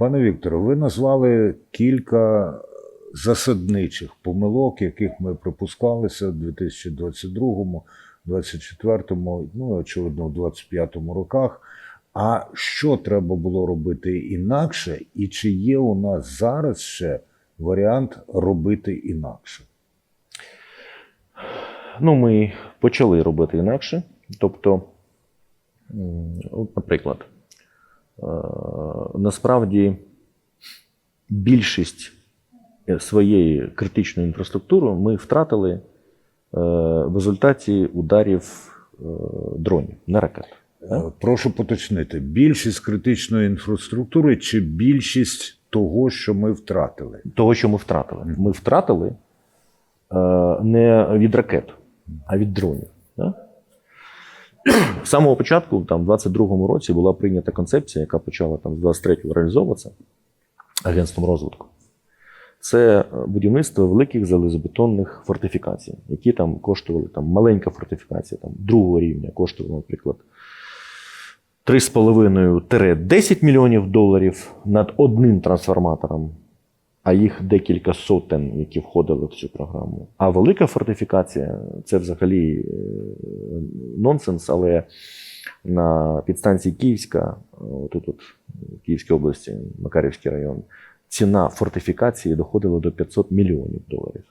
Пане Вікторе, ви назвали кілька засадничих помилок, яких ми припускалися в 2022, 2024, ну очевидно, в 2025 роках. А що треба було робити інакше, і чи є у нас зараз ще варіант робити інакше? Ну, ми почали робити інакше. Тобто, наприклад, насправді більшість е, своєї критичної інфраструктури ми втратили е, в результаті ударів е, дронів на ракет. Е, Прошу поточнити: більшість критичної інфраструктури чи більшість того, що ми втратили? Того, що ми втратили. Ми втратили е, не від ракет, а від дронів. З самого початку, там, в 22-му році, була прийнята концепція, яка почала там, з 23-го реалізовуватися агентством розвитку. Це е, будівництво великих залізобетонних фортифікацій, які там коштували там, маленька фортифікація там, другого рівня, коштувала, наприклад, 3,5-10 мільйонів доларів над одним трансформатором, а їх декілька сотень, які входили в цю програму. А велика фортифікація це взагалі е, нонсенс, але на підстанції Київська, тут от, в Київській області, Макарівський район, ціна фортифікації доходила до 500 мільйонів доларів.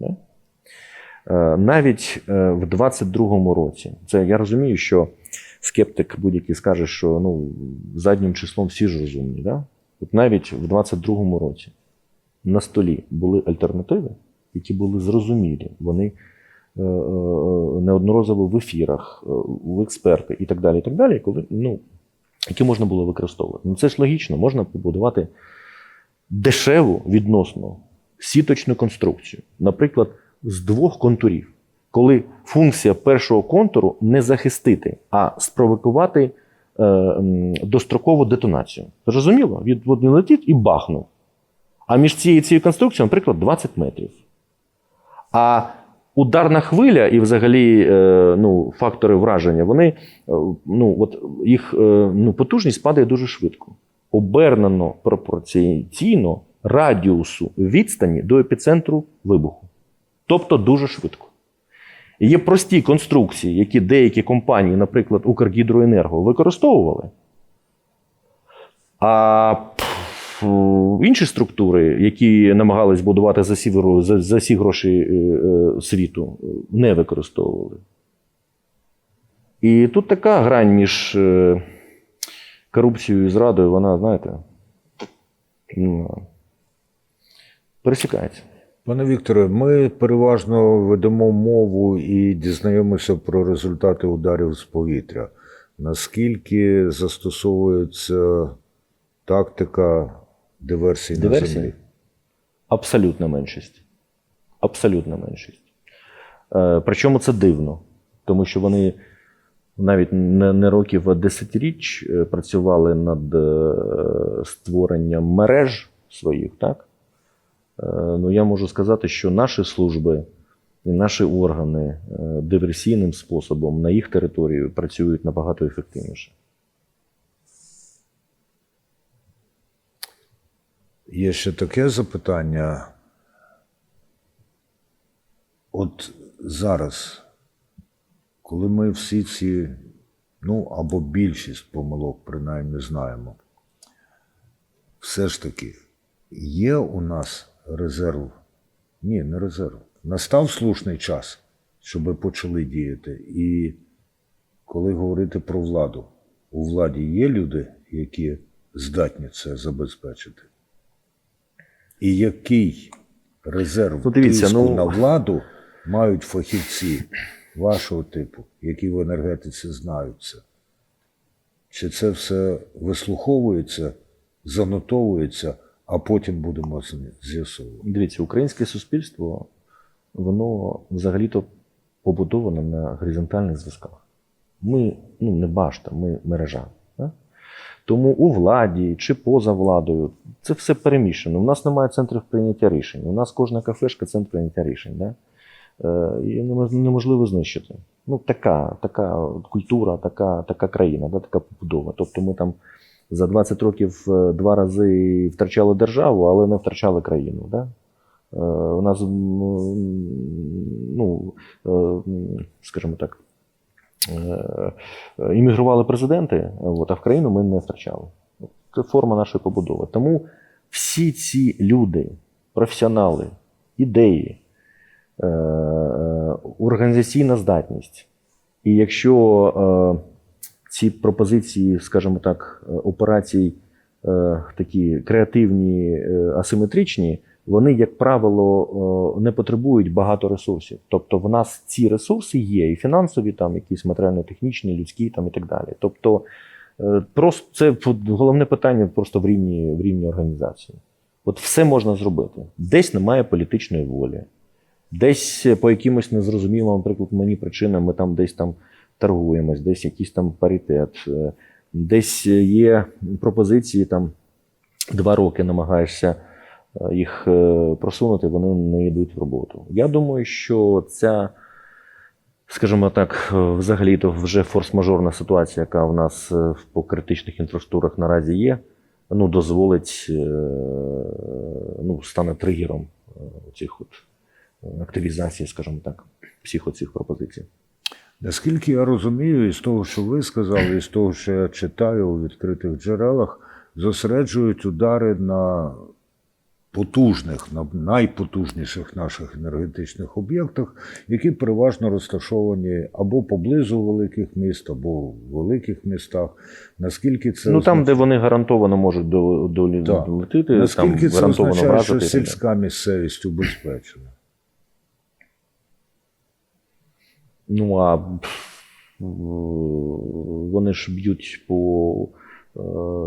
Е, Навіть е, в 22-му році, це я розумію, що скептик будь-який скаже, що ну, заднім числом всі ж розумні. Да? От навіть в 22-му році на столі були альтернативи, які були зрозумілі. Вони е, е, неодноразово в ефірах, е, в експерти і так далі, і так далі, коли, ну, які можна було використовувати. Ну, це ж логічно, можна побудувати дешеву відносно сіточну конструкцію, наприклад, з двох контурів, коли функція першого контуру не захистити, а спровокувати е, дострокову детонацію. Зрозуміло? Він летить і бахнув. А між цією цією конструкцією, наприклад, 20 метрів. А ударна хвиля і взагалі е, ну, фактори враження, вони, е, ну, от їх е, ну, потужність падає дуже швидко. Обернено пропорційно радіусу відстані до епіцентру вибуху. Тобто дуже швидко. Є прості конструкції, які деякі компанії, наприклад, Укргідроенерго, використовували. А інші структури, які намагались будувати за всі, за, за всі гроші е, е, світу, е, не використовували. І тут така грань між корупцією і зрадою, вона, знаєте, ну, пересікається. Пане Вікторе, ми переважно ведемо мову і дізнаємося про результати ударів з повітря. Наскільки застосовується тактика диверсії, на землі? Абсолютна меншість. Абсолютна меншість. Е, причому це дивно, тому що вони навіть не, не років, а десятиріч е, працювали над е, створенням мереж своїх, так? Ну, я можу сказати, що наші служби і наші органи диверсійним способом на їх території працюють набагато ефективніше. Є ще таке запитання. От зараз, коли ми всі ці, ну або більшість помилок, принаймні, знаємо, все ж таки, є у нас резерв? Ні, не резерв. Настав слушний час, щоб почали діяти. І коли говорити про владу, у владі є люди, які здатні це забезпечити. І який резерв Ну, дивіться, тиску ну- на владу мають фахівці вашого типу, які в енергетиці знаються? Чи це все вислуховується, занотовується, а потім будемо з'ясовувати? Дивіться, українське суспільство, воно взагалі-то побудоване на горизонтальних зв'язках. Ми ну, не башта, ми мережа. Тому у владі чи поза владою це все перемішано. У нас немає центрів прийняття рішень. У нас кожна кафешка центр прийняття рішень. Да? Е, і неможливо знищити. Ну, така, така культура, така, така країна, да? така побудова. Тобто ми там за 20 років е, два рази втрачали державу, але не втрачали країну. Да? Е, У нас, ну, скажімо так, іммігрували президенти, от, а в країну ми не втрачали. Це форма нашої побудови. Тому всі ці люди, професіонали, ідеї, е, е, організаційна здатність. І якщо е, ці пропозиції, скажімо так, е, операцій е, такі креативні, е, асиметричні, вони, як правило, е, не потребують багато ресурсів. Тобто, в нас ці ресурси є, і фінансові, там, якісь матеріально-технічні, людські там, і так далі. Тобто, е, просто це головне питання просто в рівні, в рівні організації. От все можна зробити. Десь немає політичної волі, десь по якимось незрозумілим, наприклад, мені причинам ми там десь там торгуємось, десь якийсь там паритет, е, десь є пропозиції там два роки намагаєшся е, їх е, просунути, вони не йдуть в роботу. Я думаю, що ця, скажімо так, е, взагалі то вже форс-мажорна ситуація, яка в нас е, по критичних інфраструктурах наразі є, ну, дозволить, е, ну, стане тригером е, цих от е, активізації, скажімо так, всіх оцих пропозицій. Наскільки я розумію, із того, що ви сказали, і з того, що я читаю у відкритих джерелах, зосереджують удари на потужних, найпотужніших наших енергетичних об'єктах, які переважно розташовані або поблизу великих міст, або в великих містах. Наскільки це ну там, де вони гарантовано можуть до, до, Так. долетити, там наскільки це гарантовано означає, що вразити. і сільська місцевість убезпечена? Ну а вони ж б'ють по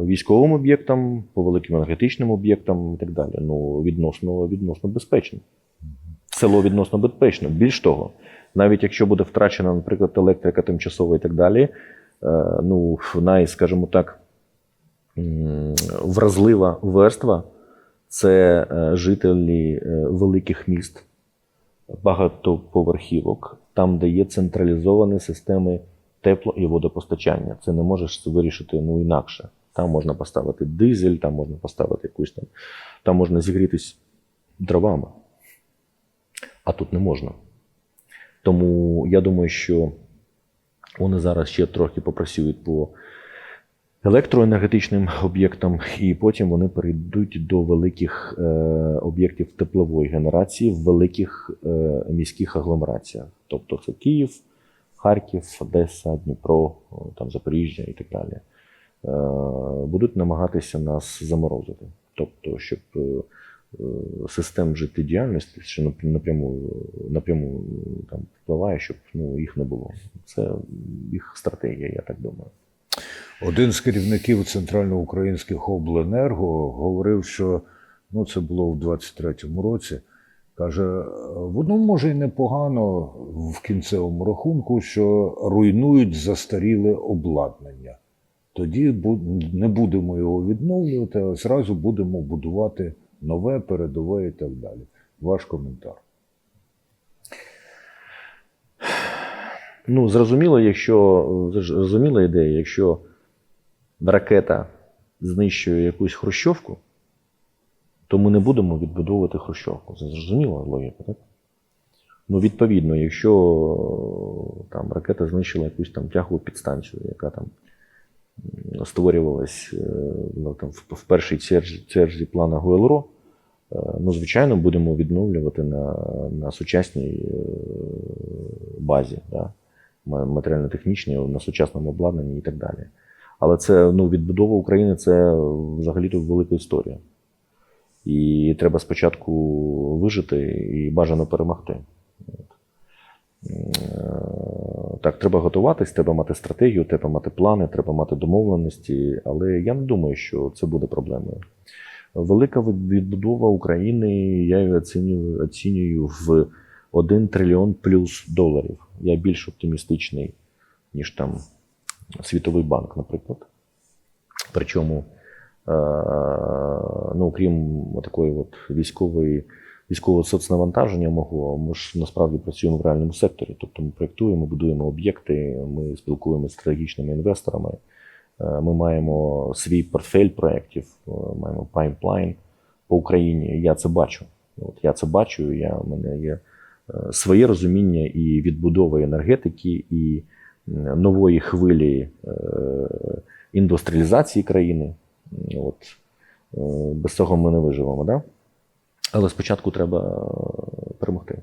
військовим об'єктам, по великим енергетичним об'єктам і так далі. Ну, відносно, відносно безпечно. Село відносно безпечно. Більш того, навіть якщо буде втрачена, наприклад, електрика тимчасова і так далі, е, ну, най, скажімо так, вразлива верства це е, жителі е, великих міст, багатоповерхівок, там, де є централізовані системи тепло- і водопостачання. Це не можеш вирішити ну, інакше. Там можна поставити дизель, там можна поставити якусь там, там можна зігрітись дровами. А тут не можна. Тому я думаю, що вони зараз ще трохи попрацюють по електроенергетичним об'єктам, і потім вони перейдуть до великих е, об'єктів теплової генерації в великих е, міських агломераціях. Тобто це Київ, Харків, Одеса, Дніпро, там Запоріжжя і так далі. Е, будуть намагатися нас заморозити. Тобто, щоб е, е, систем життєдіяльності, що напряму, напряму там впливає, щоб ну, їх не було. Це їх стратегія, я так думаю. Один з керівників центральноукраїнських обленерго говорив, що ну, це було в 23-му році. Каже, воно може й непогано в кінцевому рахунку, що руйнують застаріле обладнання. Тоді не будемо його відновлювати, а зразу будемо будувати нове, передове і так далі. Ваш коментар. Ну, зрозуміло, якщо зрозуміла ідея, якщо ракета знищує якусь хрущовку, то ми не будемо відбудовувати хрущовку. Це зрозуміла логіка, так? Ну, відповідно, якщо там ракета знищила якусь там тягову підстанцію, яка там створювалась е, ну, там, в, першій черзі, черзі плана ГУЛРО, е, ну, звичайно, будемо відновлювати на, на сучасній е, базі, да? матеріально-технічній, на сучасному обладнанні і так далі. Але це ну, відбудова України це взагалі-то велика історія. І треба спочатку вижити і бажано перемогти. Е, Так, треба готуватись, треба мати стратегію, треба мати плани, треба мати домовленості, але я не думаю, що це буде проблемою. Велика відбудова України, я її оцінюю, оцінюю в 1 трильйон плюс доларів. Я більш оптимістичний, ніж там Світовий банк, наприклад. Причому, ну, крім такої от військової, військового соцнавантаження мого, ми ж насправді працюємо в реальному секторі. Тобто ми проєктуємо, будуємо об'єкти, ми спілкуємося з стратегічними інвесторами. Е, Ми маємо свій портфель проєктів, е, маємо пайплайн по Україні. Я це бачу. От я це бачу. Я, у мене є е, своє розуміння і відбудови енергетики, і нової хвилі е, індустріалізації країни. От. Е, Без цього ми не виживемо, да? Але спочатку треба е, перемогти.